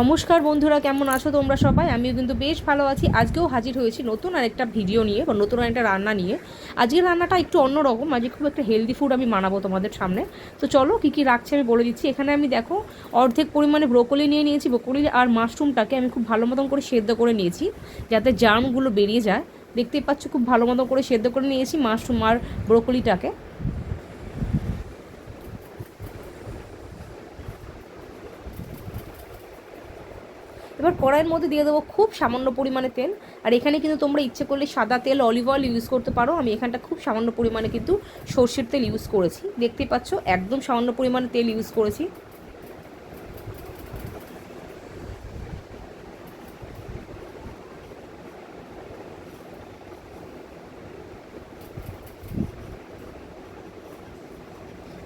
নমস্কার বন্ধুরা, কেমন আছো তোমরা সবাই? আমিও কিন্তু বেশ ভালো আছি। আজকেও হাজির হয়েছি নতুন আরেকটা ভিডিও নিয়ে বা নতুন আরেকটা রান্না নিয়ে। আজকের রান্নাটা একটু অন্যরকম, আজকে খুব একটা হেলদি ফুড আমি বানাবো তোমাদের সামনে। তো চলো, কী কী রাখছি আমি বলে দিচ্ছি। এখানে আমি দেখো, অর্ধেক পরিমাণে ব্রোকলি নিয়ে নিয়েছি। ব্রোকলি আর মাশরুমটাকে আমি খুব ভালো মতন করে সেদ্ধ করে নিয়েছি, যাতে জার্মগুলো বেরিয়ে যায়। দেখতেই পাচ্ছ, খুব ভালো মতো করে সেদ্ধ করে নিয়েছি মাশরুম আর ব্রোকলিটাকে এবার কড়াইয়ের মধ্যে দিয়ে দেবো খুব সামান্য পরিমাণে তেল। আর এখানে কিন্তু তোমরা ইচ্ছে করলে সাদা তেল অলিভ অয়েল ইউজ করতে পারো। আমি এখানটা খুব সামান্য পরিমাণে কিন্তু সর্ষের তেল ইউজ করেছি। দেখতে পাচ্ছ, একদম সামান্য পরিমাণে তেল ইউজ করেছি।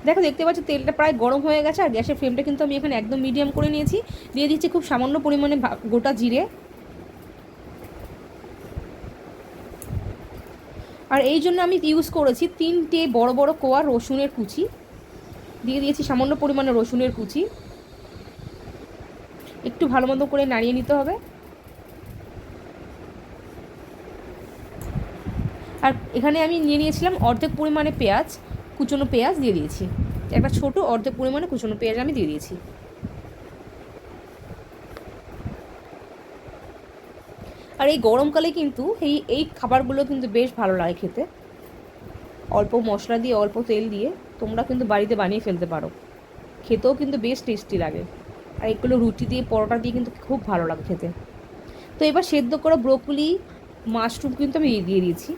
দেখো, দেখতে পাচ্ছ, তেলটা প্রায় গরম হয়ে গেছে আর গ্যাসের ফ্লেমটা কিন্তু আমি এখানে একদম মিডিয়াম করে নিয়েছি। দিয়ে দিচ্ছি খুব সামান্য পরিমাণে গোটা জিরে। আর এই জন্য আমি ইউজ করেছি তিনটে বড় বড় কোয়া রসুনের কুচি। দিয়ে দিয়েছি সামান্য পরিমাণে রসুনের কুচি। একটু ভালো মতো করে নাড়িয়ে নিতে হবে। আর এখানে আমি নিয়ে নিয়েছিলাম অর্ধেক পরিমাণে পেঁয়াজ। কুচনো পেঁয়াজ দিয়ে দিয়েছি। একটা ছোট অর্ধেক পরিমাণে কুচনো পেঁয়াজ আমি দিয়ে দিয়েছি। আর এই গরমকালে কিন্তু এই এই খাবারগুলো কিন্তু বেশ ভালো লাগে খেতে। অল্প মশলা দিয়ে, অল্প তেল দিয়ে তোমরা কিন্তু বাড়িতে বানিয়ে ফেলতে পারো। খেতেও কিন্তু বেশ টেস্টি লাগে। আর এগুলো রুটি দিয়ে, পরোটা দিয়ে কিন্তু খুব ভালো লাগে খেতে। তো এবার সেদ্ধ করা ব্রোকলি মাশরুম কিন্তু আমি দিয়ে দিয়েছি।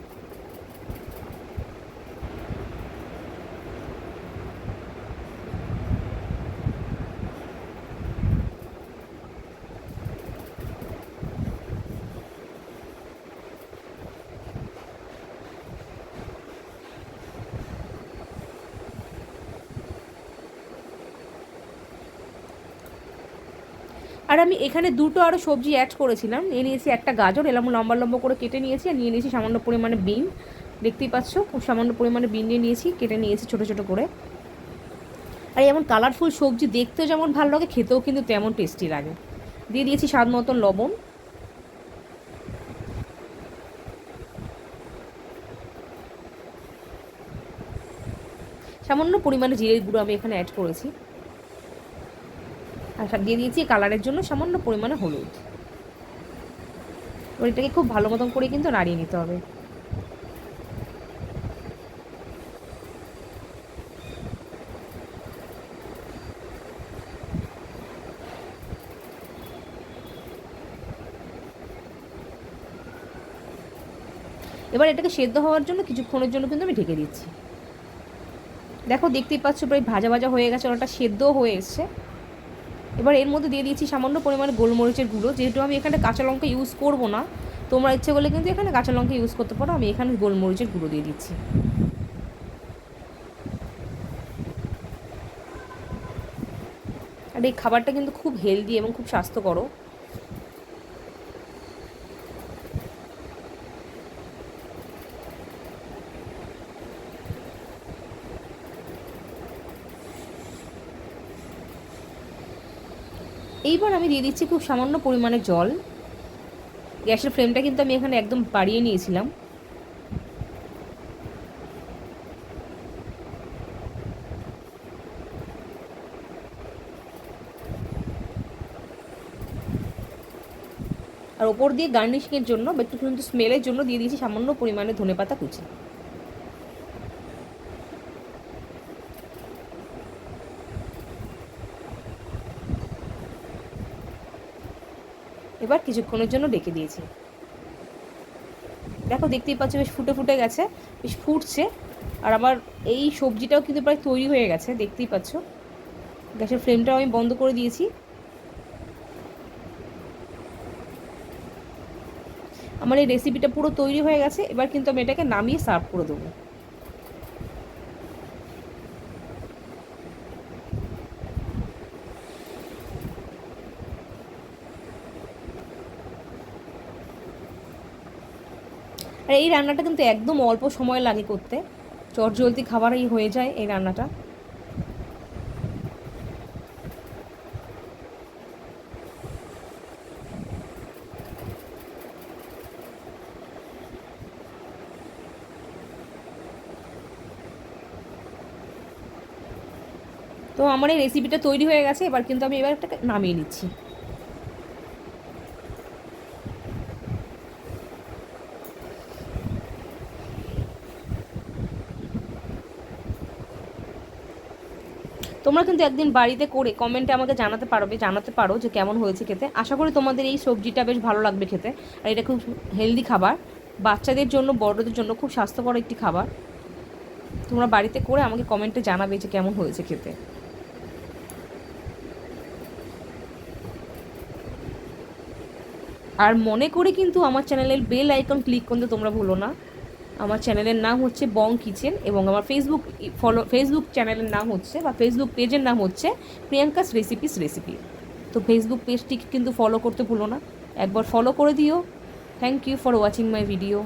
আর আমি এখানে দুটো আরও সবজি অ্যাড করেছিলাম। নিয়ে নিয়েছি একটা গাজর, এলাম লম্বা লম্বা করে কেটে নিয়েছি আর নিয়ে নিয়েছি সামান্য পরিমাণে বিন। দেখতেই পাচ্ছ, খুব সামান্য পরিমাণে বিন নিয়ে নিয়েছি, কেটে নিয়েছি ছোটো ছোটো করে। আর এমন কালারফুল সবজি দেখতেও যেমন ভালো লাগে, খেতেও কিন্তু তেমন টেস্টি লাগে। দিয়ে দিয়েছি স্বাদ মতন লবণ। সামান্য পরিমাণে জিরের গুঁড়ো আমি এখানে অ্যাড করেছি। আর দিয়ে দিয়েছি, কালারের জন্য সামান্য পরিমাণে হলুদ। এবার এটাকে খুব ভালো মতন করে কিন্তু নাড়িয়ে নিতে হবে। এবার এটাকে সেদ্ধ হওয়ার জন্য কিছুক্ষণের জন্য কিন্তু আমি ঢেকে দিচ্ছি। দেখো, দেখতেই পাচ্ছ প্রায় ভাজা ভাজা হয়ে গেছে ওটা সেদ্ধও হয়ে এসছে। এবার এর মধ্যে দিয়ে দিয়েছি সামান্য পরিমাণে গোলমরিচের গুঁড়ো। যেহেতু আমি এখানে কাঁচা লঙ্কা ইউজ করব না, তোমরা ইচ্ছে করলে কিন্তু এখানে কাঁচা লঙ্কা ইউজ করতে পারো। আমি এখানে গোলমরিচের গুঁড়ো দিয়ে দিচ্ছি। আর এই খাবারটা কিন্তু খুব হেলদি এবং খুব স্বাস্থ্যকর এইবার আমি দিয়ে দিচ্ছি খুব সামান্য পরিমাণে জল। গ্যাসের ফ্লেমটা কিন্তু আমি এখানে একদম বাড়িয়ে নিয়েছিলাম। আর ওপর দিয়ে গার্নিশিংয়ের জন্য একটু কিন্তু স্মেলের জন্য দিয়ে দিয়েছি সামান্য পরিমাণে ধনে পাতা কুচি। এবার কিছুক্ষণের জন্য ডেকে দিয়েছি। দেখো, দেখতেই পাচ্ছ বেশ ফুটে ফুটে গেছে, বেশ ফুটছে। আর আমার এই সবজিটাও কিন্তু প্রায় তৈরি হয়ে গেছে, দেখতেই পাচ্ছ। গ্যাসের ফ্লেমটাও আমি বন্ধ করে দিয়েছি। আমার এই রেসিপিটা পুরো তৈরি হয়ে গেছে, এবার কিন্তু আমি এটাকে নামিয়ে সার্ভ করে দেবো। আর এই রান্নাটা কিন্তু একদম অল্প সময় লাগে করতে। চটজলদি খাবারই হয়ে যায় এই রান্নাটা। তো আমার এই রেসিপিটা তৈরি হয়ে গেছে, এবার কিন্তু আমি এবার একটা নামিয়ে নিচ্ছি। তোমরা কিন্তু একদিন বাড়িতে করে কমেন্টে আমাকে জানাতে পারবে জানাতে পারো যে কেমন হয়েছে খেতে। আশা করি তোমাদের এই সবজিটা বেশ ভালো লাগবে খেতে। আর এটা খুব হেলদি খাবার। বাচ্চাদের জন্য, বড়দের জন্য খুব স্বাস্থ্যকর একটি খাবার। তোমরা বাড়িতে করে আমাকে কমেন্টে জানাবে যে কেমন হয়েছে খেতে। আর মনে করে কিন্তু আমার চ্যানেলের বেল আইকন ক্লিক করতে তোমরা ভুলো না। আমার চ্যানেলের নাম হচ্ছে বং কিচেন এবং আমার ফেসবুক ফলো ফেসবুক চ্যানেলের নাম হচ্ছে বা ফেসবুক পেজের নাম হচ্ছে প্রিয়াঙ্কাস রেসিপিস রেসিপি তো ফেসবুক পেজটিকে কিন্তু ফলো করতে ভুলো না। একবার ফলো করে দিও। Thank you for watching my video